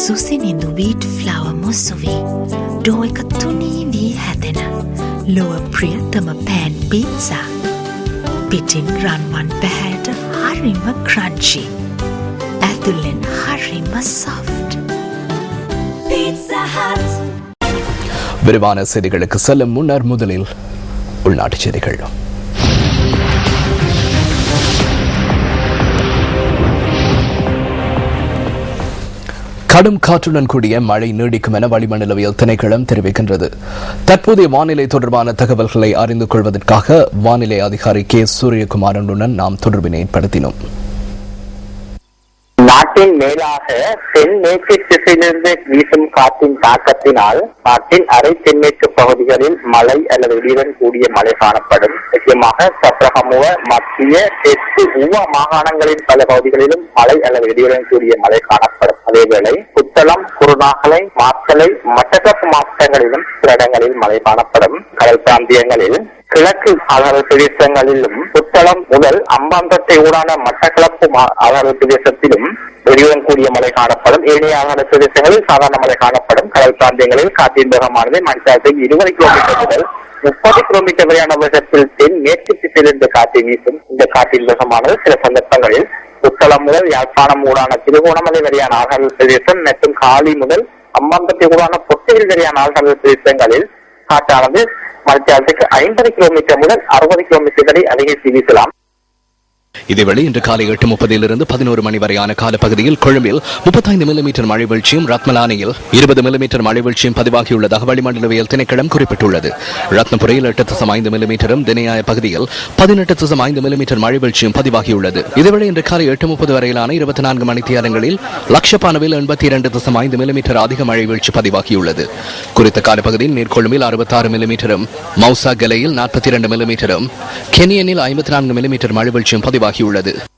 සුසිනිඳු wheat ෆ්ලව මුස්සුවී. ඩෝ එක තුනී වී හැදෙන. ලොව ප්‍රියතම පෑන් පිත්සා. පිටින් රන්වන් පැහැයට හරිම ක්‍රංචි. ඇතුල්ලෙන් හරිම සොෆ්ට්. Pizza Hut. விரிவான செய்திகளுக்கு செல்லும் முன்னர் முதலில் உள்நாட்டுச் செய்திகள் கடும் காற்றுடன் கூடிய மழை நீடிக்கும் என வளிமண்டலவியல் திணைக்களம் தெரிவிக்கின்றது. தற்போதைய வானிலை தொடர்பான தகவல்களை அறிந்து கொள்வதற்காக வானிலை அதிகாரி கே. சூரியகுமாரனுடன் நாம் தொடர்பினை ஏற்படுத்தினோம். காற்றின் மேலாக தென்மேற்கு திசையிலிருந்து வீசும் காற்றின் தாக்கத்தினால் நாட்டின் அரை தென்மேற்கு பகுதிகளில் மழை அல்லது இடியுடன் கூடிய மழை காணப்படும். முக்கியமாக சப்ரகமுவ மத்திய தெற்கு உவ மாகாணங்களின் பல பகுதிகளிலும் மழை அல்லது இடியுடன் கூடிய மழை காணப்படும். அதேவேளை புத்தளம் குருநாகலை மாத்தலை மட்டக்களப்பு மாவட்டங்களிலும் சில இடங்களில் மழை காணப்படும். கடல் பிராந்தியங்களில் கிழக்கு ஆதார பிரதேசங்களிலும் புத்தளம் முதல் அம்பாந்தத்தை ஊடான மட்டக்களப்பு மா- ஆதார பிரதேசத்திலும் பெரிய மழை காணப்படும். ஏனையான பிரதேசங்களில் சாதாரண மழை காணப்படும். கடல் பிராந்தியங்களில் காற்றின் வேகமானது மணித்தாரத்துக்கு இருபது கிலோமீட்டர் முதல் முப்பது கிலோமீட்டர் வரையான வேகத்தில் தென் மேற்கு திசையிலிருந்து காற்று வீசும். இந்த காற்றின் வேகமானது சில சந்தர்ப்பங்களில் புத்தளம் முதல் யாழ்ப்பாணம் ஊடான திருகோணமலை வரையான ஆகல் பிரதேசம் மற்றும் காலி முதல் அம்பாந்தத்தை ஊடான பொத்தையில் வரையான ஆகல் பிரதேசங்களில் காற்றானது மணித்தாரத்துக்கு ஐம்பது கிலோமீட்டர் முதல் அறுபது கிலோமீட்டர் வரை அதிகரித்து வீசலாம் இதேவேளை இன்று காலை எட்டு முப்பதிலிருந்து பதினோரு மணி வரையான காலப்பகுதியில் கொழும்பில் முப்பத்தைந்து மில்லிமீட்டர் மழை வீழ்ச்சியும் ரத்மலானியில் இருபது மில்லிமீட்டர் மழை வீழ்ச்சியும் பதிவாகியுள்ளதாக வளிமண்டலவியல் திணைக்களம் குறிப்பிட்டுள்ளது. ரத்னபுரையில் எட்டு தசம் ஐந்து மில்லிமீட்டரும் தினையாய பகுதியில் பதினெட்டு தசம் ஐந்து மில்லிமீட்டர் மழை வீழ்ச்சியும் பதிவாகியுள்ளது. இதேவேளை இன்று காலை எட்டு முப்பது வரையிலான இருபத்தி நான்கு மணி நேரங்களில் லட்சப்பானவில் எண்பத்தி இரண்டு தசம் ஐந்து மில்லிமீட்டர் அதிக மழை வீழ்ச்சி பதிவாகியுள்ளது. குறித்த காலப்பகுதியில் நீர்கொழும்பில் அறுபத்தாறு மில்லிமீட்டரும் மவுசா கலையில் நாற்பத்தி இரண்டு மில்லிமீட்டரும் கெனியனில் ஐம்பத்தி நான்கு மில்லிமீட்டர் மழை வீழ்ச்சியும் பதிவு பதிவாகியுள்ளது.